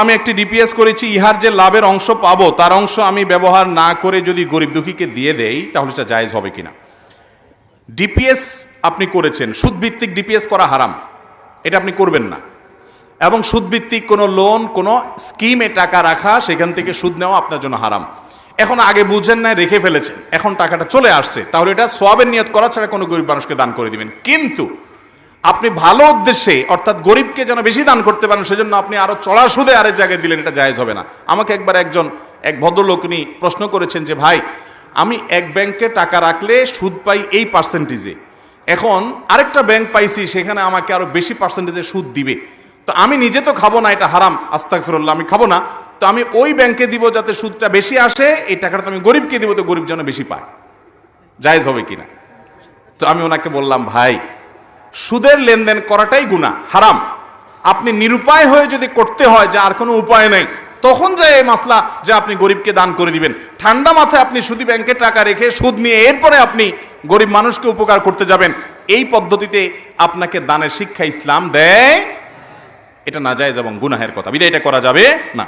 আমি একটি ডিপিএস করেছি, ইহার যে লাভের অংশ পাবো, তার অংশ আমি ব্যবহার না করে যদি গরিব দুঃখীকে দিয়ে দেই, তাহলে সেটা জায়েজ হবে কিনা? ডিপিএস আপনি করেছেন, সুদভিত্তিক ডিপিএস করা হারাম, এটা আপনি করবেন না। এবং সুদভিত্তিক কোনো লোন কোনো স্কিমে টাকা রাখা, সেখান থেকে সুদ নেওয়া আপনার জন্য হারাম। এখন আগে বুঝেন না রেখে ফেলেছেন, এখন টাকাটা চলে আসছে, তাহলে এটা সোয়াবের নিয়ত করা ছাড়া কোনো গরিব মানুষকে দান করে দিবেন। কিন্তু আপনি ভালো উদ্দেশ্যে, অর্থাৎ গরিবকে যেন বেশি দান করতে পারেন, সেজন্য আপনি আরও চড়া সুদে আরেক জায়গায় দিলেন, এটা জায়েজ হবে না। আমাকে একবার একজন, এক ভদ্রলোক উনি প্রশ্ন করেছেন যে, ভাই, আমি এক ব্যাংকে টাকা রাখলে সুদ পাই এই পার্সেন্টেজে এখন আরেকটা ব্যাংক পাইছি, সেখানে আমাকে আরও বেশি পার্সেন্টেজে সুদ দিবে। তো আমি নিজে তো খাব না, এটা হারাম আস্তাক ফিরল্লাহ আমি খাব না। তো আমি ওই ব্যাংকে দিব যাতে সুদটা বেশি আসে, এই টাকাটা তো আমি গরিবকে দিব, তো গরিব যেন বেশি পায়। জায়েজ হবে কিনা? তো আমি ওনাকে বললাম, ভাই সুদের লেনদেন করাটাই গুণা হারাম। আপনি নিরুপায় হয়ে যদি করতে হয়, যে আর কোনো উপায় নেই, তখন যায় এই মাসলা যে আপনি গরিবকে দান করে দিবেন। ঠান্ডা মাথায় আপনি সুদি ব্যাংকে টাকা রেখে সুদ নিয়ে এরপরে আপনি গরিব মানুষকে উপকার করতে যাবেন। এই পদ্ধতিতে আপনাকে দানের শিক্ষা ইসলাম দেয়। এটা না যায় এবং গুনাহের কথা। বিদায়, এটা করা যাবে না।